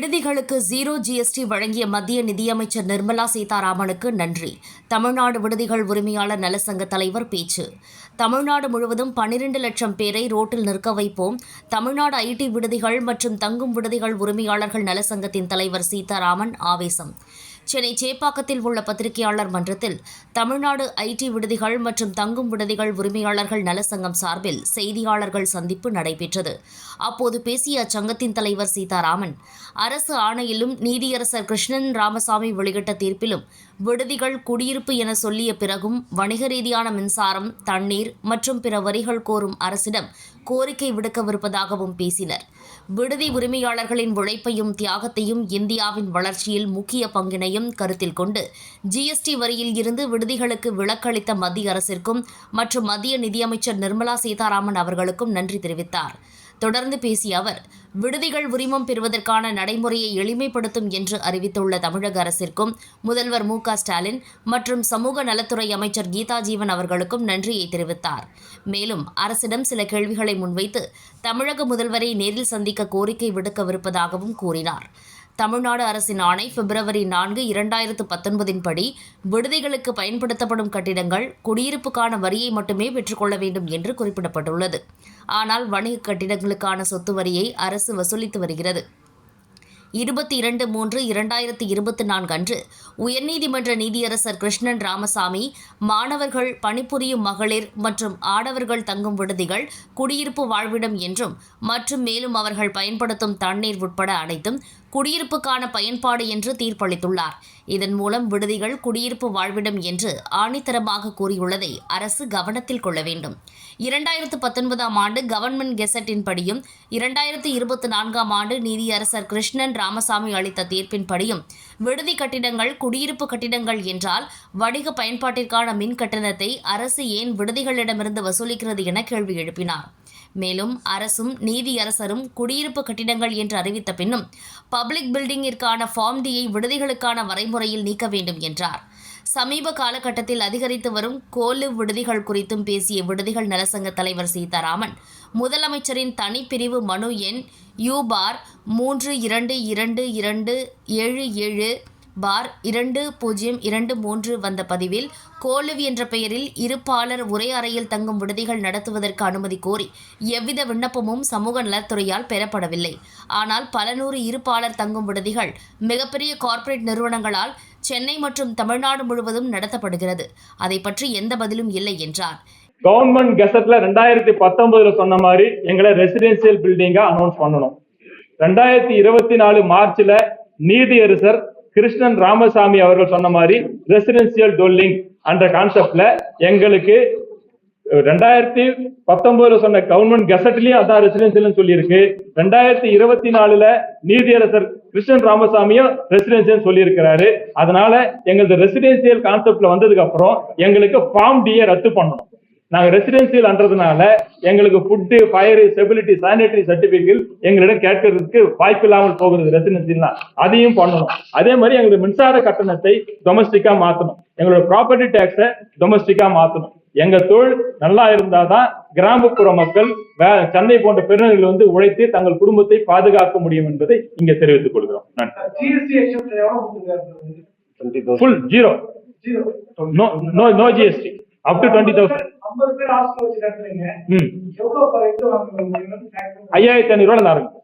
விடுதிகளுக்கு zero GST வழங்கிய மத்திய நிதியமைச்சர் நிர்மலா சீதாராமனுக்கு நன்றி. தமிழ்நாடு விடுதிகள் உரிமையாளர் நலசங்க தலைவர் பேச்சு. தமிழ்நாடு முழுவதும் பன்னிரண்டு லட்சம் பேரை ரோட்டில் நிற்க வைப்போம். தமிழ்நாடு ஐடி விடுதிகள் மற்றும் தங்கும் விடுதிகள் உரிமையாளர்கள் நலசங்கத்தின் தலைவர் சீதாராமன் ஆவேசம். சென்னை சேப்பாக்கத்தில் உள்ள பத்திரிகையாளர் மன்றத்தில் தமிழ்நாடு ஐடி விடுதிகள் மற்றும் தங்கும் விடுதிகள் உரிமையாளர்கள் நலசங்கம் சார்பில் செய்தியாளர்கள் சந்திப்பு நடைபெற்றது. அப்போது பேசிய அச்சங்கத்தின் தலைவர் சீதாராமன் அரசு ஆணையிலும் நீதியரசர் கிருஷ்ணன் ராமசாமி வெளியிட்ட தீர்ப்பிலும் விடுதிகள் குடியிருப்பு என சொல்லிய பிறகும் வணிக ரீதியான மின்சாரம் தண்ணீர் மற்றும் பிற வரிகள் கோரும் அரசிடம் கோரிக்கை விடுக்கவிருப்பதாகவும் பேசினர். விடுதி உரிமையாளர்களின் உழைப்பையும் தியாகத்தையும் இந்தியாவின் வளர்ச்சியில் முக்கிய பங்கினையும் கருத்தில் கொண்டு ஜிஎஸ்டி வரியில் இருந்து விடுதிகளுக்கு விலக்களித்த மத்திய அரசிற்கும் மற்றும் மத்திய நிதியமைச்சர் நிர்மலா சீதாராமன் அவர்களுக்கும் நன்றி தெரிவித்தார். தொடர்ந்து பேசிய அவர் விடுதிகள் உரிமம் பெறுவதற்கான நடைமுறையை எளிமைப்படுத்தும் என்று அறிவித்துள்ள தமிழக அரசிற்கும் முதல்வர் மு க ஸ்டாலின் மற்றும் சமூக நலத்துறை அமைச்சர் கீதா ஜீவன் அவர்களுக்கும் நன்றியை தெரிவித்தார். மேலும் அரசிடம் சில கேள்விகளை முன்வைத்து தமிழக முதல்வரை நேரில் சந்திக்க கோரிக்கை விடுக்கவிருப்பதாகவும் கூறினார். தமிழ்நாடு அரசின் ஆணை பிப்ரவரி நான்கு இரண்டாயிரத்து பத்தொன்பதின் படி விடுதிகளுக்கு பயன்படுத்தப்படும் கட்டிடங்கள் குடியிருப்புக்கான வரியை மட்டுமே பெற்றுக்கொள்ள வேண்டும் என்று குறிப்பிடப்பட்டுள்ளது. ஆனால் வணிக கட்டிடங்களுக்கான சொத்து வரியை அரசு வசூலித்து வருகிறது. இருபத்தி இரண்டு மூன்று இரண்டாயிரத்தி இருபத்தி நான்கு அன்று உயர்நீதிமன்ற நீதியரசர் கிருஷ்ணன் ராமசாமி மாணவர்கள் பணிபுரியும் மகளிர் மற்றும் ஆடவர்கள் தங்கும் விடுதிகள் குடியிருப்பு வாழ்விடம் என்றும் மற்றும் மேலும் அவர்கள் பயன்படுத்தும் தண்ணீர் உட்பட அனைத்தும் குடியிருப்புக்கான பயன்பாடு என்று தீர்ப்பளித்துள்ளார். இதன் மூலம் விடுதிகள் குடியிருப்பு வாழ்விடம் என்று ஆணித்தரமாக கூறியுள்ளதை அரசு கவனத்தில் கொள்ள வேண்டும். இரண்டாயிரத்து பத்தொன்பதாம் ஆண்டு கவர்மெண்ட் கெசட்டின் படியும் இரண்டாயிரத்து இருபத்தி நான்காம் ஆண்டு நீதியரசர் கிருஷ்ணன் ராமசாமி அளித்த தீர்ப்பின்படியும் விடுதி கட்டிடங்கள் குடியிருப்பு கட்டிடங்கள் என்றால் வணிக பயன்பாட்டிற்கான மின் கட்டணத்தை அரசு ஏன் விடுதிகளிடமிருந்து வசூலிக்கிறது என கேள்வி எழுப்பினார். மேலும் அரசும் நீதியரசரும் குடியிருப்பு கட்டிடங்கள் என்று அறிவித்த பின்னும் பப்ளிக் பில்டிங்கிற்கான ஃபார்ம் டியை விடுதிகளுக்கான வரைமுறையில் நீக்க வேண்டும் என்றார். சமீப காலகட்டத்தில் அதிகரித்து வரும் கோலு விடுதிகள் குறித்தும் பேசிய விடுதிகள் நலசங்க தலைவர் சீதாராமன் முதலமைச்சரின் தனிப்பிரிவு மனு எண் யூபார் மூன்று இரண்டு இரண்டு இரண்டு ஏழு ஏழு பார் இரண்டு பூஜ்ஜியம் இரண்டு மூன்று வந்த பதிவில் கோலுவ் என்ற பெயரில் இருப்பாளர் ஒரே அறையில் தங்கும் விடுதிகள் நடத்துவதற்கு அனுமதி கோரி எவ்வித விண்ணப்பமும் சமூக நலத்துறையால் பெறப்படவில்லை. ஆனால் பல நூறு இருப்பாளர் தங்கும் விடுதிகள் மிகப்பெரிய கார்ப்பரேட் நிறுவனங்களால் சென்னை மற்றும் தமிழ்நாடு முழுவதும் நடத்தப்படுகிறது. அதை பற்றி எந்த பதிலும் இல்லை என்றார். கவர்மெண்ட் கெசட்ல ரெண்டாயிரத்தி பத்தொன்பதுல சொன்ன மாதிரி எங்களை ரெசிடென்சியல் பில்டிங்கா அனௌன்ஸ் பண்ணணும். ரெண்டாயிரத்தி இருபத்தி நாலு மார்ச்ல நீதியரசர் கிருஷ்ணன் ராமசாமி அவர்கள் சொன்ன மாதிரி ரெசிடென்சியல் டொல்லிங் என்ற கான்செப்ட்ல எங்களுக்கு ரெண்டாயிரத்தி பத்தொன்பதுல சொன்ன கவர்மெண்ட் கெசட்லயும் அதான் ரெசிடென்சியல் சொல்லியிருக்கு. ரெண்டாயிரத்தி இருபத்தி நாலுல நீதியரசர் கிருஷ்ணன் ராமசாமியும் ரெசிடென்சியல் சொல்லியிருக்கிறாரு. அதனால எங்களது ரெசிடென்சியல் கான்செப்ட்ல வந்ததுக்கு அப்புறம் எங்களுக்கு ஃபார்ம் டியை ரத்து பண்ணணும். நாங்க ரெசிடென்சியல் அன்றதுனால எங்களுக்கு food fire stability sanitary certificate எங்களிடம் கேட்கறதுக்கு வாய்ப்பு இல்லாமல் போகிறது ரெசிடென்சியல்னா அதையும் பண்ணணும். அதே மாதிரி எங்களுக்கு மின்சார கட்டணத்தை டொமஸ்டிக்கா மாத்தணும். எங்களோட ப்ராப்பர்ட்டி டேக்ஸை டொமஸ்டிக்கா மாத்தணும். எங்க தொழில் நல்லா இருந்தாதான் கிராமப்புற மக்கள் வே- சென்னை போன்ற பெருநகரில் வந்து உழைத்து தங்கள் குடும்பத்தை பாதுகாக்க முடியும் என்பதை இங்க தெரிவித்துக் கொள்கிறோம். Full zero zero no no no GST up to twenty thousand வச்சு எவ்வளவு பர் இது வாங்குறீங்க? ஐயாயிரத்தி ஐநூறு ரூபாய் ஆரம்பிக்கும்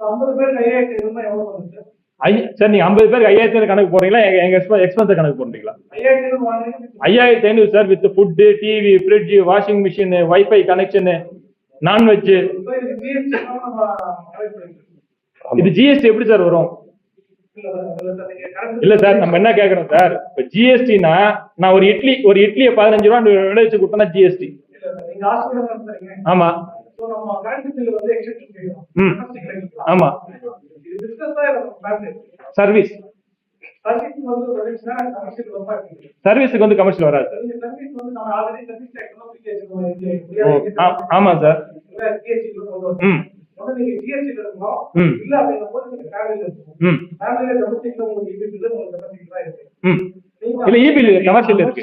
ஐம்பது ஐயாயிரத்தி எவ்வளவு ஐ சரி நீங்க ஐம்பது பேருக்கு ஐயாயிரத்தி ஐநூறு கணக்கு போடுறீங்களா? எங்க எக்ஸ்பென்ஸ் கணக்கு போடுறீங்களா? ஐயாயிரத்தி ஐநூறு sir with food TV fridge washing machine wifi connection non veg இது ஜிஎஸ்டி எப்படி சார் வரும்? இல்ல சார் நம்ம என்ன கேக்குறோம் சார்? இப்ப ஜிஎஸ்டினா நான் ஒரு இட்லி ஒரு இட்லியை பதினஞ்சு ரூபா விலை வச்சு கொடுத்தா ஜிஎஸ்டி ஆமா. ஆமா. சர்வீஸ் சர்வீஸுக்கு வந்து கமர்ஷியல் வராது. ஆமா சார். ம். நீங்க. இல்ல நீங்க இபி தான் இருக்கு. ம். இல்ல இபி கமர்ஷியல் இருக்கு.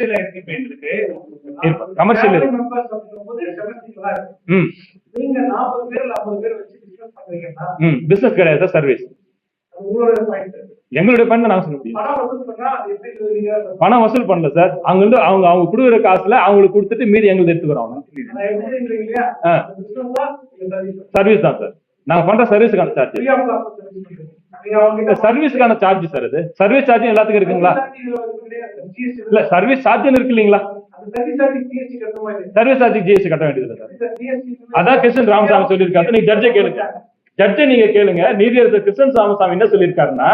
நீங்க 40 பேர் இல்ல 50 பேர் வச்சு பிசினஸ் பண்றீங்கன்னா ம். பிசினஸ் கிடையாது சார் சர்வீஸ் அது உங்களோட பாயிண்ட் எங்களுடைய பண்ண நான் சொல்ல முடியும். பணம் வசூல் பண்ணல சார் அவங்க வந்து அவங்க அவங்க கொடுக்குற காசுல அவங்களுக்கு கொடுத்துட்டு மீதி எங்களுக்கு எடுத்துக்கிறோம். சர்வீஸ் தான் சார் நாங்க பண்ற சர்வீஸுக்கான சார்ஜ் சர்வீஸுக்கான சார்ஜ் சார் இது. சர்வீஸ் சார்ஜ் எல்லாத்துக்கும் இருக்குங்களா? இல்ல சர்வீஸ் சார்ஜ் இருக்கு இல்லீங்களா? சர்வீஸ் சார்ஜ் ஜிஎஸ்டி கட்ட வேண்டியது சார் அதான் கிருஷ்ணன் ராமசாமி சொல்லியிருக்காரு. நீங்க ஜட்ஜை கேளுங்க. ஜட்ஜை நீங்க கேளுங்க. நீதியரசர் கிருஷ்ணன் ராமசாமி என்ன சொல்லியிருக்காருன்னா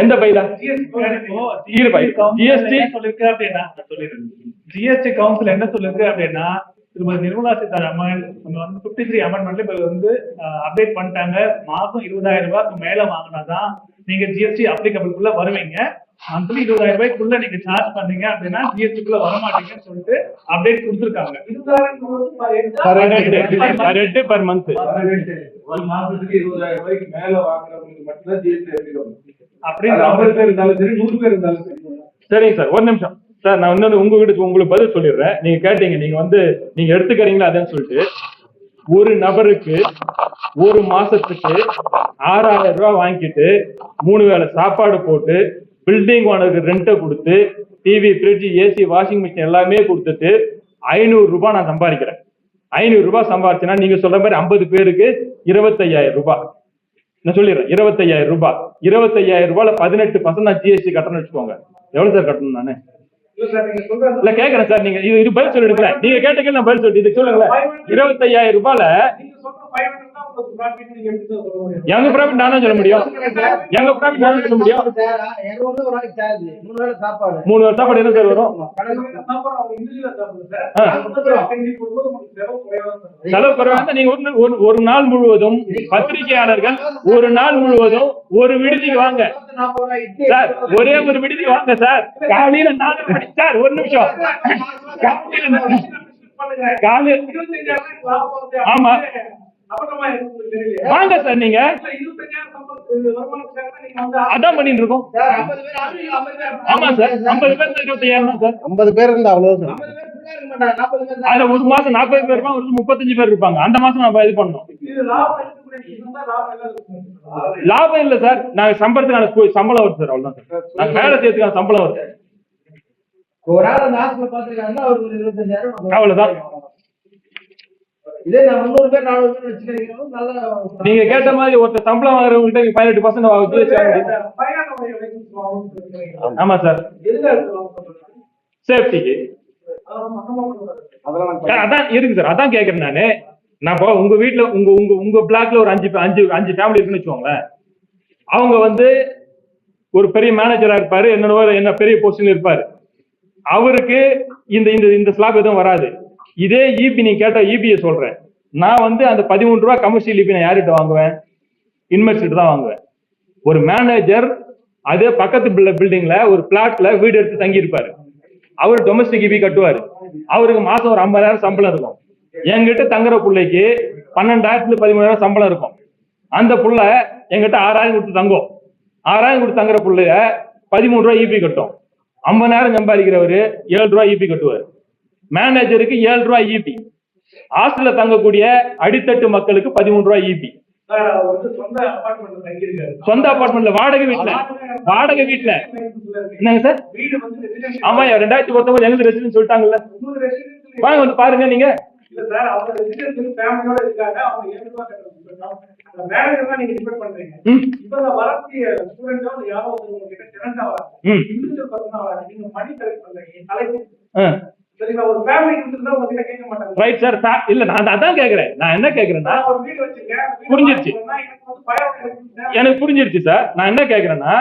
எந்த பையில? இரு பை. ஜிஎஸ்டி சொல்லிருக்கு அப்படின்னா ஜிஎஸ்டி கவுன்சில் என்ன சொல்லிருக்கு அப்படின்னா திருமதி நிர்மலா சீதாராமன் வந்து பிப்டி த்ரீ அமெண்ட்மெண்ட்ல இப்ப வந்து அப்டேட் பண்ணிட்டாங்க. மாசம் இருபதாயிரம் ரூபாய்க்கு மேல வாங்கினாதான் நீங்க ஜிஎஸ்டி அப்ளிகபிள்குள்ள வருவீங்க. மந்த்லி இருபதாயிரம் ரூபாய்க்குள்ள நீங்க சார்ஜ் பண்ணீங்க அப்படின்னா ஜிஎஸ்டி குள்ள வர மாட்டீங்கன்னு சொல்லிட்டு அப்டேட் கொடுத்துருக்காங்க. பர் மந்த் ஒரு மாசத்துக்கு இருபதாயிரம் ரூபாய்க்கு மேல வாங்குறவங்களுக்கு மட்டும்தான் ஜிஎஸ்டி அப்படின்னு ஐம்பது பேர் இருந்தாலும் சரி நூறு பேர் இருந்தாலும் சரி. சரிங்க சார் ஒரு நிமிஷம். சார் நான் இன்னொரு உங்க வீட்டுக்கு உங்களுக்கு பதில் சொல்லிடுறேன். நீங்க கேட்டீங்க நீங்க வந்து நீங்க எடுத்துக்கிறீங்களா அதன்னு சொல்லிட்டு. ஒரு நபருக்கு ஒரு மாசத்துக்கு ஆறாயிரம் ரூபாய் வாங்கிட்டு மூணு வேளை சாப்பாடு போட்டு பில்டிங் ஓனருக்கு ரெண்ட்டை கொடுத்து TV fridge AC washing machine எல்லாமே கொடுத்துட்டு ஐநூறு ரூபாய் நான் சம்பாதிக்கிறேன். ஐநூறு ரூபாய் சம்பாதிச்சேன்னா நீங்க சொல்ற மாதிரி ஐம்பது பேருக்கு இருபத்தையாயிரம் ரூபாய். நான் சொல்லிடுறேன். இருபத்தையாயிரம் ரூபாய். இருபத்தையாயிரம் ரூபாயில பதினெட்டு பர்சன்ட் நான் ஜிஎஸ்டி கட்டணும்னு வச்சுக்கோங்க. எவ்வளவு சார் கட்டணும் நானு? இல்ல கேக்குறேன் சார் நீங்க இது இது பதில் சொல்லிடுங்களேன். நீங்க கேட்டீங்க நான் பதில் சொல்லி இதுக்கு சொல்லுங்களேன். இருபத்தையாயிரம் ரூபாயில எங்க ப்ராஃபிட் நானும் சொல்ல முடியும். எங்க ப்ராஃபிட் நானும் சொல்ல முடியும். மூணு வருஷம் சாப்பாடு என்ன சார் வரும்? செலவு குறைவாக நீங்க ஒரு ஒரு- ஒரு நாள் முழுவதும் பத்திரிகையாளர்கள் ஒரு நாள் முழுவதும் ஒரு விடுதிக்கு வாங்க. சார் ஒரே ஒரு விடுதிக்கு வாங்க சார். காலையில நாலு மணி சார் ஒரு நிமிஷம். காலையில நாலு- ஆமா. வாங்க சார் நீங்க. அதான் பண்ணிட்டு இருக்கோம். ஆமா சார் ஐம்பது பேர் இருபத்தையாயிரம் தான் சார். ஐம்பது பேர் இருந்தா அவ்வளவுதான் அதுல ஒரு மாசம் நாற்பது பேர் இருப்பாங்க ஒரு மாசம் முப்பத்தஞ்சு பேர் இருப்பாங்க. அந்த மாசம் நம்ம இது பண்ணோம் லாபம் இல்ல சார். நாங்க சம்பளத்துக்கான கூ- சம்பளம் வருது சார் அவ்வளவுதான் சார். நாங்க வேலை செய்யறதுக்கான சம்பளம் வருது. ஒரு ஆள் அந்த ஹாஸ்பிட்டல் பாத்துருக்காங்கன்னா அவருக்கு ஒரு இருபத்தஞ்சாயிரம் அவ்வளவுதான். இதே நான் முந்நூறு பேர் நானூறு பேர் வச்சுக்கிறீங்க நல்ல நீங்க கேட்ட மாதிரி ஒருத்தர் சம்பளம் வாங்குறவங்ககிட்ட நீங்க பதினெட்டு பர்சன்ட் ஆமா சார். சேஃப்டிக்கு. அதான் இருக்கு சார்? அதான் கேக்குறேன் நானு. நான் இப்போ உங்க வீட்ல உங்க உங்க உங்க பிளாக்ல ஒரு அஞ்சு அஞ்சு அஞ்சு ஃபேமிலி இருக்குன்னு வச்சுக்கோங்களேன். அவங்க வந்து ஒரு பெரிய மேனேஜரா இருப்பாரு என்னவோ என்ன பெரிய பொசிஷன்ல இருப்பாரு. அவருக்கு இந்த இந்த இந்த ஸ்லாப் எதுவும் வராது. இதே இபி நீ கேட்ட இபியை சொல்றேன். நான் வந்து அந்த பதிமூணு ரூபாய் கமர்ஷியல் இபி நான் யார்கிட்ட வாங்குவேன்? இன்வெஸ்ட் தான் வாங்குவேன். ஒரு மேனேஜர் அதே பக்கத்து பில்டிங்ல ஒரு பிளாட்ல வீடு எடுத்து தங்கி இருப்பாரு அவர் டொமஸ்டிக் இபி கட்டுவாரு. அவருக்கு மாசம் ஒரு ஐம்பதாயிரம் சம்பளம் இருக்கும். என்கிட்ட தங்குற பிள்ளைக்கு பன்னெண்டாயிரத்துல பதிமூணாயிரம் சம்பளம் இருக்கும். அந்த புள்ள என்கிட்ட ஆறாயிரம் கொடுத்து தங்கும். ஆறாயிரம் கொடுத்து தங்குற பிள்ளைய பதிமூணு ரூபாய் இபி கட்டும். ஐம்பதாயிரம் சம்பாதிக்கிறவரு ஏழு ரூபாய் இபி கட்டுவார். மேனேஜருக்கு ஏழு ரூபாய் இபி ஹாஸ்டல்ல தங்கக்கூடிய அடித்தட்டு மக்களுக்கு பதிமூணு ரூபாய் இபி சொந்த தங்கியிருக்காரு. சொந்த அபார்ட்மெண்ட்ல வாடகை வீட்டுல வாடகை வீட்டுல என்னங்க சார். ஆமா ரெண்டாயிரத்தி பத்தொன்பது எங்களுக்கு ரெசிடென்ட் சொல்லிட்டாங்கல்ல? வாங்க வந்து பாருங்க நீங்க. நீங்க ரைட் சார் இல்ல நான் அதான் கேக்குறேன் நான் என்ன கேக்குறேன்னா புரிஞ்சிருச்சு. எனக்கு புரிஞ்சிருச்சு சார் நான் என்ன கேக்குறேன்னா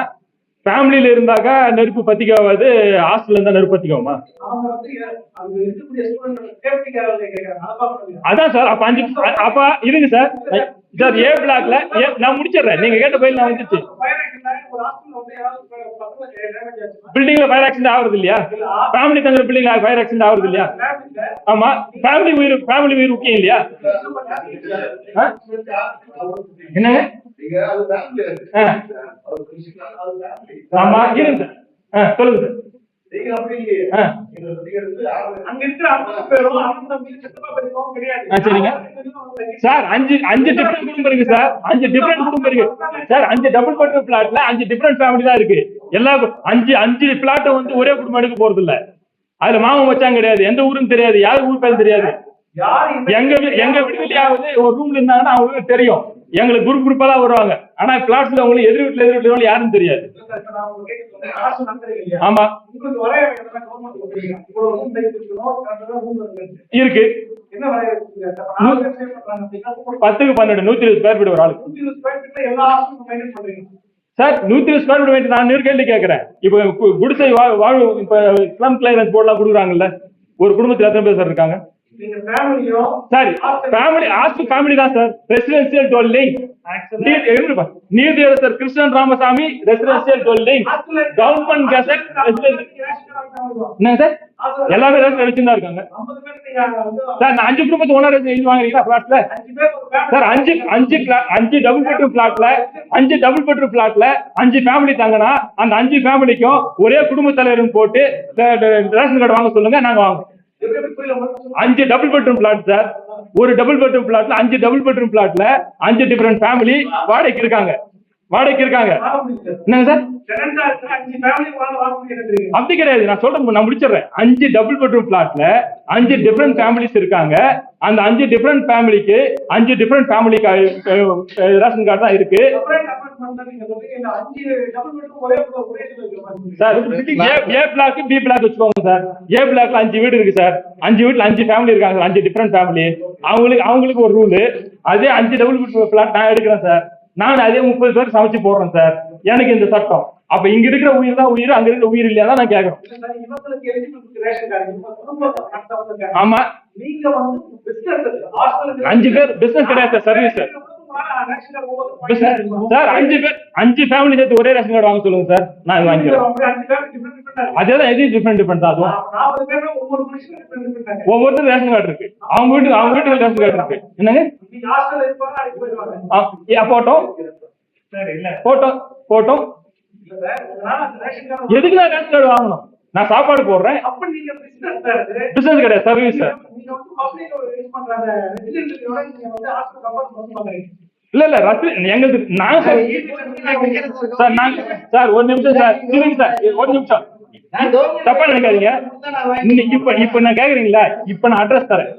ஃபேமிலியில இருந்தாக்கா நெருப்பு பத்திக்காவாது ஹாஸ்டல்ல இருந்தா நெருப்பு பார்க்கணும் அதான் சார் அப்ப அஞ்சு அப்ப இருங்க சார் சார் ஏ பிளாக்ல நான் முடிச்சிடுறேன் நீங்க கேட்ட பயில் நான் வந்துச்சு பில்டிங்ல ஃபயர் ஆக்சிடென்ட் ஆகுறது இல்லையா ஃபேமிலி தங்குற பில்டிங்ல ஃபயர் ஆக்சிடென்ட் ஆகுறது இல்லையா ஆமா ஃபேமிலி உயிர் ஃபேமிலி உயிர் முக்கியம் இல்லையா? என்னங்க ஆமா இருங்க. சொல்லுங்க. சார். சார் அஞ்சு அஞ்சு டிஃபரெண்ட் குடும்பம் இருக்கு சார். அஞ்சு டிஃபரெண்ட் குடும்பம் இருக்கு. சார் அஞ்சு டபுள் பெட்ரூம் பிளாட்ல அஞ்சு டிஃபரெண்ட் ஃபேமிலி தான் இருக்கு. எல்லா அஞ்சு அஞ்சு பிளாட்டை வந்து ஒரே குடும்பம் எடுக்க போறது இல்ல. அதுல மாமன் மச்சான் கிடையாது. எந்த ஊரும் தெரியாது. யார் ஊர் பேரும் தெரியாது. எங்க எங்க விடுதலையாவது ஒரு ரூம்ல இருந்தாங்கன்னா அவங்களுக்கு தெரியும். எங்களுக்கு குரூப் குரூப்பா தான் வருவாங்க. ஆனா பிளாட்ஸ்ல உங்களுக்கு எதிர் வீட்டுல எதிர் வீட்டுல யாரும் தெரியாது? ஆமா. இருக்கு. பத்துக்கு பன்னெண்டு நூத்தி இருபது ஸ்கொயர் ஃபீட் ஒரு ஆளுக்கு. சார் நூத்தி இருபது ஸ்கொயர் ஃபீட் நான் இன்னொரு கேள்வி கேட்கறேன். இப்போ குடிசை வாழ்வு இப்ப ஸ்லம் கிளியரன்ஸ் போர்டுலாம் கொடுக்குறாங்கல்ல? ஒரு குடும்பத்துல எத்தனை பேர் சார் இருக்காங்க? சார் ஃபேமிலி ஹாஸ்டல் ஃபேமிலி தான் சார். ரெசிடென்சியல் டோல்லிங் நீதியரசர் Krishnan Ramasamy residential dwelling government gazette என்னங்க சார்? எல்லாமே ரேஷன் அடிச்சு தான் இருக்காங்க. சார் நான் அஞ்சு குடும்பத்துக்கு ஒன்னா இது வாங்குறீங்களா பிளாட்ல சார் அஞ்சு அஞ்சு அஞ்சு டபுள் பெட்ரூம் பிளாட்ல அஞ்சு டபுள் பெட்ரூம் பிளாட்ல அஞ்சு ஃபேமிலி தாங்கன்னா அந்த அஞ்சு ஃபேமிலிக்கும் ஒரே குடும்ப தலைவர்னு போட்டு ரேஷன் கார்டு வாங்க சொல்லுங்க நாங்க வாங்குவோம் அஞ்சு டபுள் பெட்ரூம் பிளாட் சார் ஒரு டபுள் பெட்ரூம் பிளாட்ல அஞ்சு டபுள் பெட்ரூம் பிளாட்ல அஞ்சு டிஃபரெண்ட் ஃபேமிலி வாடகைக்கு இருக்காங்க. வாடகைக்கு இருக்காங்க. என்னங்க சார்? அப்படி கிடையாது. நான் சொல்றேன் நான் முடிச்சிடுறேன். அஞ்சு டபுள் பெட்ரூம் பிளாட்ல அஞ்சு டிஃபரெண்ட் ஃபேமிலிஸ் இருக்காங்க. அந்த அஞ்சு டிஃபரெண்ட் ஃபேமிலிக்கு அஞ்சு டிஃபரெண்ட் ஃபேமிலி ரேஷன் கார்டு தான் இருக்கு. Sir A block B block வச்சுக்கோங்க சார். ஏ பிளாக்ல அஞ்சு வீடு இருக்கு சார். அஞ்சு வீட்ல அஞ்சு ஃபேமிலி இருக்காங்க சார். அஞ்சு டிஃபரெண்ட் ஃபேமிலி அவங்களுக்கு அவங்களுக்கு ஒரு ரூலு அதே அஞ்சு டபுள் பிளாட் நான் எடுக்கிறேன் சார். நான் அதே முப்பது பேர் சமைச்சு போடுறேன் சார். எனக்கு இந்த சட்டம். அப்ப இங்க இருக்கிற உயிர் தான் உயிர் அங்க இருக்கிற உயிர் இல்லையா நான் கேட்கறேன். ஆமா. அஞ்சு பேர் business கிடையாது சார், service. சார். அஞ்சு பேர் அஞ்சு ஃபேமிலி சேர்த்து ஒரே ரேஷன் கார்டு வாங்க சொல்லுங்க சார். நான் வாங்கிக்கிறேன். அதே தான் எது டிஃபரெண்ட் டிஃபரெண்ட் தான் அதுவும். ஒவ்வொருத்தரும் ரேஷன் கார்டு இருக்கு. அவங்க வீட்டு அவங்க வீட்டுல ரேஷன் கார்டு இருக்கு. என்னங்க? அந்த ration card எதுக்கு நான் ரேஷன் கார்டு வாங்கணும்? நான் சாப்பாடு போடுறேன். பிசினஸ் கிடையாது சர்வீஸ் சார். நீங்க நீங்க. இல்ல இல்ல ரத்து எங்களுக்கு நான் சார் சார் நாங்க சார் ஒரு நிமிஷம் சார் இருங்க சார் ஒரு நிமிஷம். தப்பா நினைக்காதீங்க. இப்ப இப்ப நான் கேக்குறீங்களா? இப்ப நான் அட்ரஸ் தரேன்.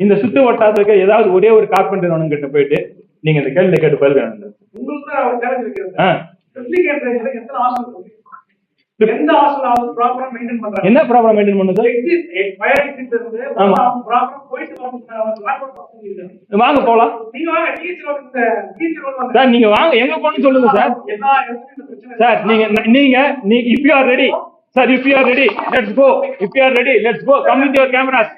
இந்த சுத்து வட்டாரத்துல இருக்க ஏதாவது ஒரே ஒரு கார்பெண்டர் கிட்ட போயிட்டு நீங்க இந்த கேள்வி கேட்டு பதில் வேணும் எந்த maintain பண்றாங்க? என்ன ப்ராப்ளம் மெயின்டைன் பண்ணுது? இருந்து போயிட்டு. வாங்க போலாம். நீங்க வாங்க. சார் நீங்க வாங்க. எங்க போகணும்னு சொல்லுங்க சார். சார் நீங்க நீங்க நீ if you are ready sir if you are ready let's go if you are ready let's go come with your cameras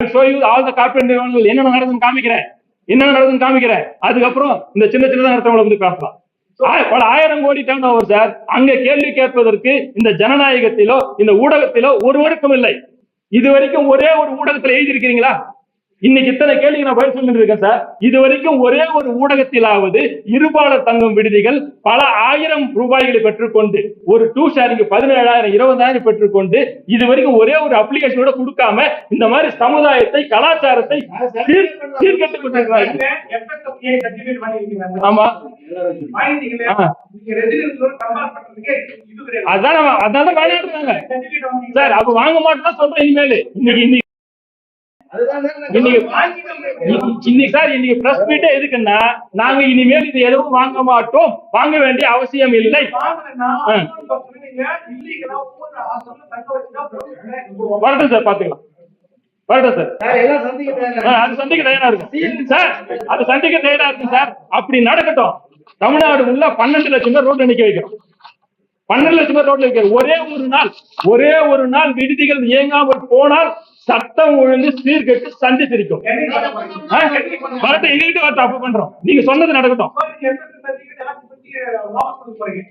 show you all the carpenter என்ன நடக்குதுன்னு காமிக்கிறேன். என்ன நடக்குதுன்னு காமிக்கிறேன். அதுக்கப்புறம் இந்த சின்ன சின்னதா நடத்தவங்களை வந்து பேசலாம். பல ஆயிரம் கோடி டர்ன் ஓவர் சார் அங்க கேள்வி கேட்பதற்கு இந்த ஜனநாயகத்திலோ இந்த ஊடகத்திலோ ஒருவருக்கும் இல்லை. இது வரைக்கும் ஒரே ஒரு ஊடகத்துல எழுதியிருக்கிறீங்களா? இன்னைக்கு இத்தனை கேள்விக்கு நான் பதில் சொல்லிட்டு இருக்கேன் சார். இது வரைக்கும் ஒரே ஒரு ஊடகத்திலாவது இருபாலர் தங்கும் விடுதிகள் பல ஆயிரம் ரூபாய்களை பெற்றுக்கொண்டு ஒரு டூ ஷேரிங் பதினேழாயிரம் இருபதாயிரம் பெற்றுக்கொண்டு இது வரைக்கும் ஒரே ஒரு அப்ளிகேஷனோட கொடுக்காம இந்த மாதிரி சமுதாயத்தை கலாச்சாரத்தை. ஆமா. அதான் அதான் வாங்கிட்டீங்க. சார் அப்ப வாங்க மாட்டோம் சொல்றேன் இனிமேல். இன்னைக்கு இன்னைக்கு சார் இன்னைக்கு பிரஸ் மீட்டே எதுக்குன்னா நாங்க இனிமேல் இது எதுவும் வாங்க மாட்டோம். வாங்க வேண்டிய அவசியம் இல்லை. வரட்டும் சார் பாத்துக்கலாம் வரட்டும் சார். அது சந்திக்க தயாரா இருக்கும் சார் அது சந்திக்க தயாரா இருக்கும் சார். அப்படி நடக்கட்டும். தமிழ்நாடு உள்ள பன்னெண்டு லட்சம் பேர் ரோட்ல நிக்க வைக்கிறோம். பன்னெண்டு லட்சம் பேர் ரோட்ல நிக்க ஒரே ஒரு நாள் ஒரே ஒரு நாள் விடுதிகள் இயங்காமல் போனால் சட்டம் ஒழுங்கு சீர்கெட்டு சந்தி சிரிக்கும்? வரட்டும் எங்ககிட்ட வரட்டும் அப்ப பண்றோம். நீங்க சொன்னது நடக்கட்டும்.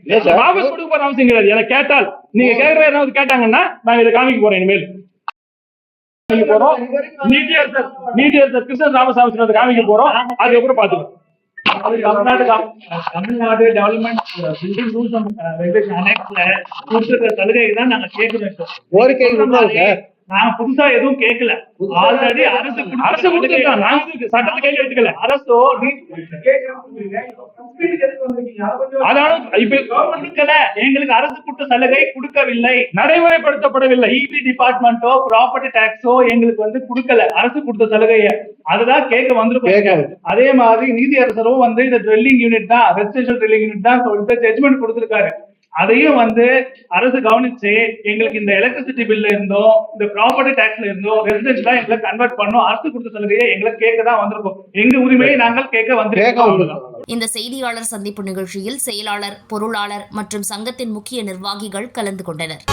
நீங்க வாபஸ் கொடுக்க போற அவசியம் கிடையாது. எனக்கு கேட்டால் நீங்க கேக்குற யாராவது கேட்டாங்கன்னா நான் இதை காமிக்க போறேன் இனிமேல். போறோம். நீதியரசர் நீதியரசர் கிருஷ்ணன் ராமசாமி காமிக்க போறோம். அதுக்கப்புறம் பாத்துக்கலாம் Tamil Nadu Tamil Nadu development building rules and regulation அனெக்ஸ்ல கொடுத்துருக்க சலுகை தான் நாங்க. கோரிக்கை நாங்க புதுசா எதுவும் கேட்கல ஆல்ரெடி அரசு அரசு சட்டத்தை கையில எடுத்துக்கல. அரசோ அதாவது இப்ப கொடுக்கல எங்களுக்கு அரசு கொடுத்த சலுகை கொடுக்கவில்லை. நடைமுறைப்படுத்தப்படவில்லை. ஐடி டிபார்ட்மெண்ட்டோ ப்ராப்பர்ட்டி டாக்ஸோ எங்களுக்கு வந்து கொடுக்கல. அரசு கொடுத்த சலுகையை. அதுதான் கேட்க வந்திருக்கோம். அதே மாதிரி நீதி அரசரும் வந்து இந்த ட்ரில்லிங் யூனிட் தான் ரெசிடென்ஷியல் ட்ரில்லிங் யூனிட் தான் சொல்லிட்டு ஜட்மெண்ட் கொடுத்திருக்காரு. அதையும் வந்து அரசு கவனிச்சு எங்களுக்கு இந்த எலக்ட்ரிசிட்டி பில்ல இருந்தோம் இந்த ப்ராப்பர்ட்டி டாக்ஸ்ல இருந்தோம் ரெசிடென்ஷியலா எங்களை கன்வெர்ட் பண்ணோம். அரசு கொடுத்த சலுகையை எங்களுக்கு கேட்க தான் வந்திருக்கோம். எங்க உரிமையை நாங்கள் கேட்க வந்திருக்கோம். இந்த செய்தியாளர் சந்திப்பு நிகழ்ச்சியில் செயலாளர் பொருளாளர் மற்றும் சங்கத்தின் முக்கிய நிர்வாகிகள் கலந்து கொண்டனர்.